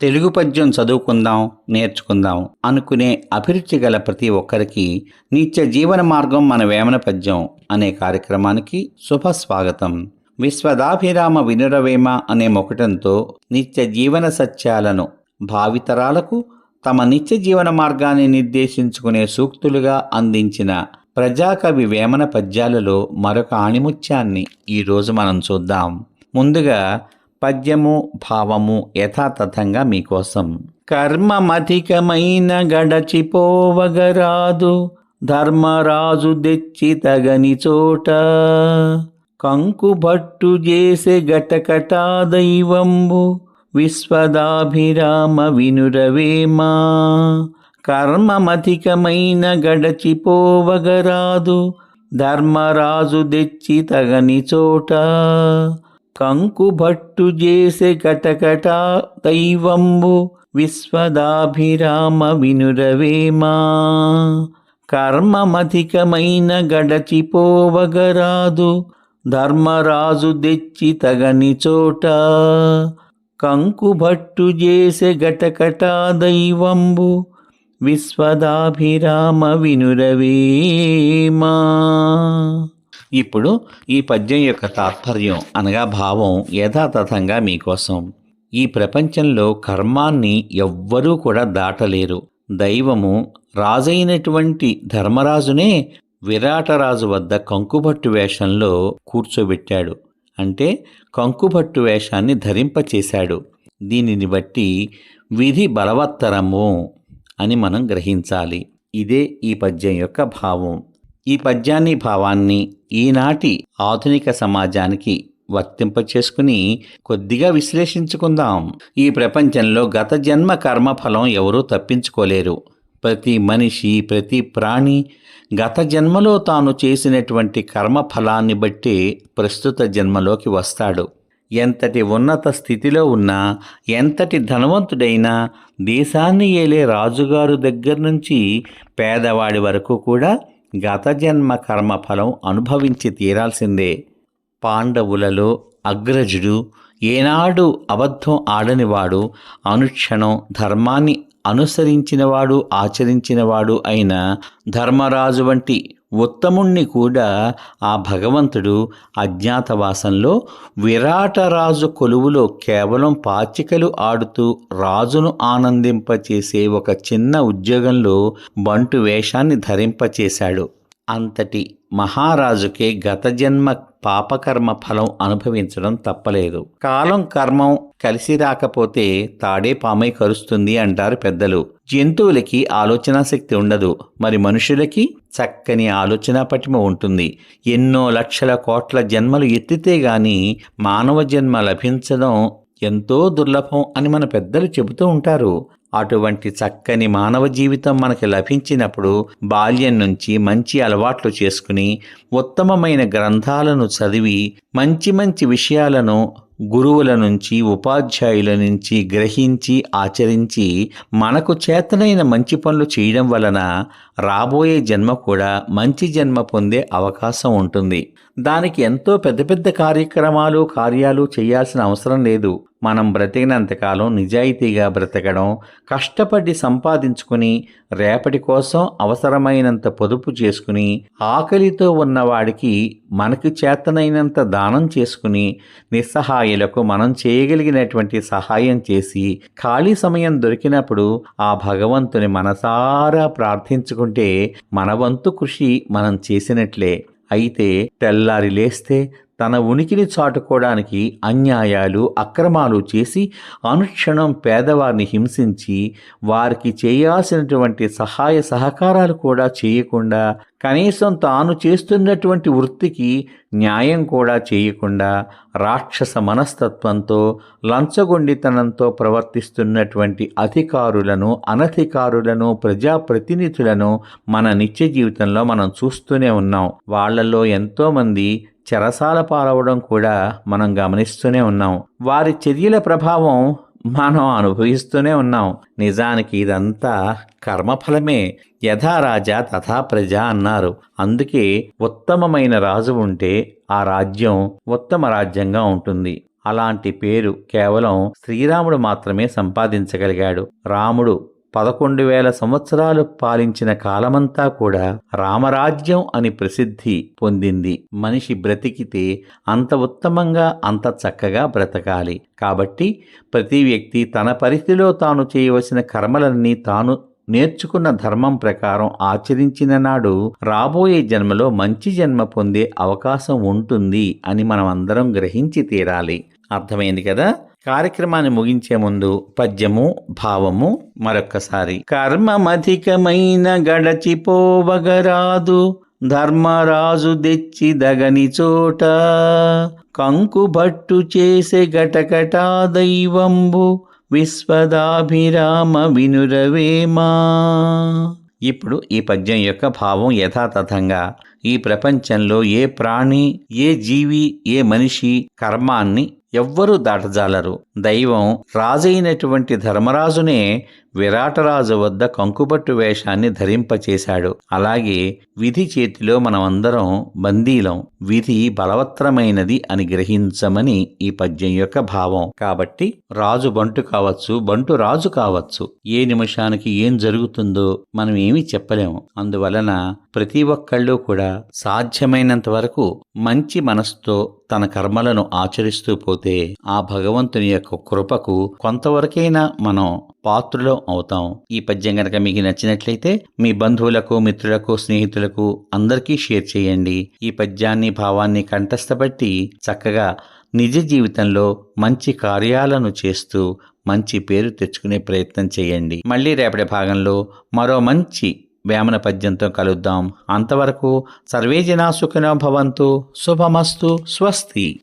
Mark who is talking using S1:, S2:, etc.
S1: తెలుగు పద్యం చదువుకుందాం నేర్చుకుందాం అనుకునే అభిరుచి గల ప్రతి ఒక్కరికి నిత్య జీవన మార్గం మన వేమన పద్యం అనే కార్యక్రమానికి శుభ స్వాగతం విశ్వదాభిరామ వినురవేమ అనే మొకటంతో నిత్య జీవన సత్యాలను భావితరాలకు తమ నిత్య జీవన మార్గాన్ని నిర్దేశించుకునే సూక్తులుగా అందించిన ప్రజాకవి వేమన పద్యాలలో మరొక ఆణిముత్యాన్ని ఈరోజు మనం చూద్దాం. ముందుగా పద్యము భావము యథాతథంగా మీకోసం. కర్మమధికమైన గడచిపోవగరాదు ధర్మరాజు తెచ్చి తగని చోట. కంకుభట్టు చేసే గటకటా దైవంబు విశ్వదాభిరామ వినురవేమా. కర్మమధికమైన గడచిపోవగరాదు ధర్మరాజు తెచ్చి తగని చోట. కంకుభట్టు చేసే కటకట దైవంబు విశ్వదాభిరామ వినురవేమా కర్మమధికమైన గడచిపోవగరాదు ధర్మరాజు దెచ్చి తగని చోట. కంకుభట్టు చేసే గటకట దైవంబు విశ్వదాభిరామ వినురవేమా ఇప్పుడు ఈ పద్యం యొక్క తాత్పర్యం అనగా భావం యథాతథంగా మీకోసం. ఈ ప్రపంచంలో కర్మాన్ని ఎవ్వరూ కూడా దాటలేరు. దైవము రాజైనటువంటి ధర్మరాజునే విరాటరాజు వద్ద కంకుభట్టు వేషంలో కూర్చోబెట్టాడు. అంటే కంకుభట్టు వేషాన్ని ధరింపచేశాడు. దీనిని బట్టి విధి బలవత్తరము అని మనం గ్రహించాలి. ఇదే ఈ పద్యం యొక్క భావం. ఈ పద్యాన్ని భావాన్ని ఈనాటి ఆధునిక సమాజానికి వర్తింపచేసుకుని కొద్దిగా విశ్లేషించుకుందాం. ఈ ప్రపంచంలో గత జన్మ కర్మఫలం ఎవరూ తప్పించుకోలేరు. ప్రతి మనిషి ప్రతి ప్రాణి గత జన్మలో తాను చేసినటువంటి కర్మఫలాన్ని బట్టి ప్రస్తుత జన్మలోకి వస్తాడు. ఎంతటి ఉన్నత స్థితిలో ఉన్నా ఎంతటి ధనవంతుడైనా దేశాన్ని ఏలే రాజుగారు దగ్గర నుంచి పేదవాడి వరకు కూడా గత జన్మ కర్మఫలం అనుభవించి తీరాల్సిందే. పాండవులలో అగ్రజుడు ఏనాడు అబద్ధం ఆడనివాడు అనుక్షణం ధర్మాన్ని అనుసరించినవాడు ఆచరించినవాడు అయిన ధర్మరాజు వంటి ఉత్తముణ్ణి కూడా ఆ భగవంతుడు అజ్ఞాతవాసంలో విరాటరాజు కొలువులో కేవలం పాచికలు ఆడుతూ రాజును ఆనందింపచేసే ఒక చిన్న ఉద్యోగంలో బంటు వేషాన్ని ధరింపచేశాడు. అంతటి మహారాజుకే గత జన్మ పాపకర్మ ఫలం అనుభవించడం తప్పలేదు. కాలం కర్మం కలిసి రాకపోతే తాడే పామై కరుస్తుంది అంటారు పెద్దలు. జంతువులకి ఆలోచనా శక్తి ఉండదు. మరి మనుషులకి? చక్కని ఆలోచన పటిమ ఉంటుంది. ఎన్నో లక్షల కోట్ల జన్మలు ఎత్తితే గాని మానవ జన్మ లభించడం ఎంతో దుర్లభం అని మన పెద్దలు చెబుతూ ఉంటారు. అటువంటి చక్కని మానవ జీవితం మనకి లభించినప్పుడు బాల్యం నుంచి మంచి అలవాట్లు చేసుకుని ఉత్తమమైన గ్రంథాలను చదివి మంచి మంచి విషయాలను గురువుల నుంచి ఉపాధ్యాయుల నుంచి గ్రహించి ఆచరించి మనకు చేతనైన మంచి పనులు చేయడం వలన రాబోయే జన్మ కూడా మంచి జన్మ పొందే అవకాశం ఉంటుంది. దానికి ఎంతో పెద్ద పెద్ద కార్యక్రమాలు కార్యాలు చేయాల్సిన అవసరం లేదు. మనం బ్రతికినంతకాలం నిజాయితీగా బ్రతకడం కష్టపడి సంపాదించుకుని రేపటి కోసం అవసరమైనంత పొదుపు చేసుకుని ఆకలితో ఉన్నవాడికి మనకి చేతనైనంత దానం చేసుకుని నిస్సహాయులకు మనం చేయగలిగినటువంటి సహాయం చేసి ఖాళీ సమయం దొరికినప్పుడు ఆ భగవంతుని మనసారా ప్రార్థించుకుంటే మన వంతు కృషి మనం చేసినట్లే. అయితే తెల్లారి లేస్తే తన ఉనికిని చాటుకోవడానికి అన్యాయాలు అక్రమాలు చేసి అనుక్షణం పేదవారిని హింసించి వారికి చేయాల్సినటువంటి సహాయ సహకారాలు కూడా చేయకుండా కనీసం తాను చేస్తున్నటువంటి వృత్తికి న్యాయం కూడా చేయకుండా రాక్షస మనస్తత్వంతో లంచగొండితనంతో ప్రవర్తిస్తున్నటువంటి అధికారులను అనధికారులను ప్రజాప్రతినిధులను మన నిత్య జీవితంలో మనం చూస్తూనే ఉన్నాం. వాళ్ళలో ఎంతోమంది చెరసాల పాలవడం కూడా మనం గమనిస్తూనే ఉన్నాం. వారి చర్యల ప్రభావం మనం అనుభవిస్తూనే ఉన్నాం. నిజానికి ఇదంతా కర్మఫలమే. యథా రాజా తథా ప్రజ అన్నారు. అందుకే ఉత్తమమైన రాజు ఉంటే ఆ రాజ్యం ఉత్తమ రాజ్యంగా ఉంటుంది. అలాంటి పేరు కేవలం శ్రీరాముడు మాత్రమే సంపాదించగలిగాడు. రాముడు పదకొండు వేల సంవత్సరాలు పాలించిన కాలమంతా కూడా రామరాజ్యం అని ప్రసిద్ధి పొందింది. మనిషి బ్రతికితే అంత ఉత్తమంగా అంత చక్కగా బ్రతకాలి. కాబట్టి ప్రతి వ్యక్తి తన పరిధిలో తాను చేయవలసిన కర్మలన్నీ తాను నేర్చుకున్న ధర్మం ప్రకారం ఆచరించిన నాడు రాబోయే జన్మలో మంచి జన్మ పొందే అవకాశం ఉంటుంది అని మనం అందరం గ్రహించి తీరాలి. అర్థమైంది కదా? కార్యక్రమాన్ని ముగించే ముందు పద్యము భావము మరొక్కసారి. కర్మమధికమైన గడచిపోవగరాదు ధర్మరాజు తెచ్చి దగని చోట. కంకుభట్టు చేసే గటకటా దైవంబు విశ్వదాభిరామ వినురవేమా. ఇప్పుడు ఈ పద్యం యొక్క భావం యథాతథంగా ఈ ప్రపంచంలో ఏ ప్రాణి ఏ జీవి ఏ మనిషి కర్మాన్ని ఎవ్వరూ దాటజాలరు. దైవం రాజైనటువంటి ధర్మరాజునే విరాటరాజు వద్ద కంకుపట్టు వేషాన్ని ధరింపచేశాడు. అలాగే విధి చేతిలో మనమందరం బందీలం. విధి బలవత్తరమైనది అని గ్రహించమని ఈ పద్యం యొక్క భావం. కాబట్టి రాజు బంటు కావచ్చు బంటు రాజు కావచ్చు. ఏ నిమిషానికి ఏం జరుగుతుందో మనం ఏమీ చెప్పలేము. అందువలన ప్రతి ఒక్కళ్ళు కూడా సాధ్యమైనంత వరకు మంచి మనసుతో తన కర్మలను ఆచరిస్తూ పోతే ఆ భగవంతుని యొక్క కృపకు కొంతవరకైనా మనం పాత్రలో అవుతాం. ఈ పద్యం గనక మీకు నచ్చినట్లయితే మీ బంధువులకు మిత్రులకు స్నేహితులకు అందరికీ షేర్ చేయండి. ఈ పద్యాన్ని భావాన్ని కంఠస్థపట్టి చక్కగా నిజ జీవితంలో మంచి కార్యాలను చేస్తూ మంచి పేరు తెచ్చుకునే ప్రయత్నం చేయండి. మళ్ళీ రేపటి భాగంలో మరో మంచి వేమన పద్యంతో కలుద్దాం. అంతవరకు సర్వే జనా సుఖినో భవంతు. శుభమస్తు. స్వస్తి.